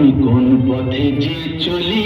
আমি কোন পথে যে চলি?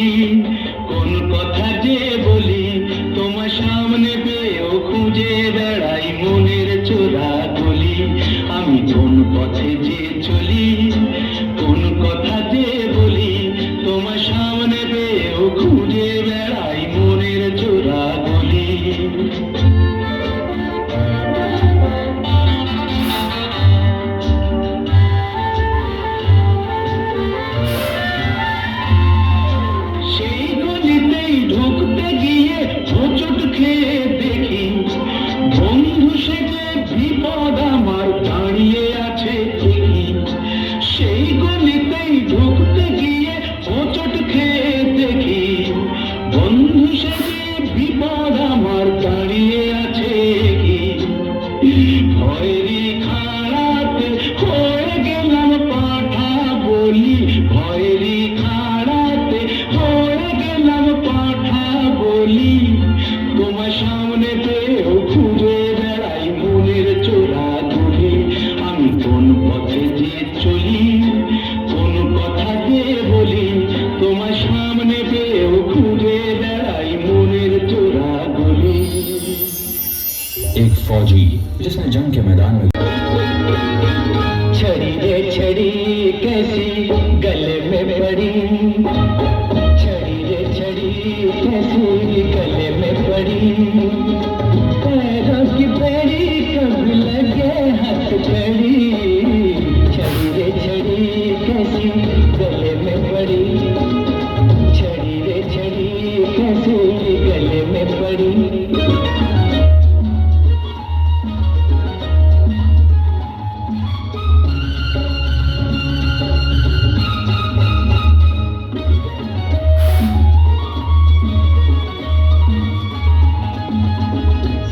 एक फौजी जिसने जंग के मैदान में छड़ी छड़ी कैसी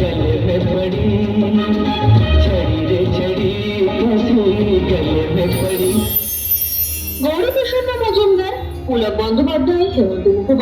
गल में पड़ी। छड़ी रे छड़ी कसूरी गल में पड़ी। গৌরকিশোর মজুমদার পুলক বন্দ্যোপাধ্যায় হেমন্ত মুখোপাধ্যায়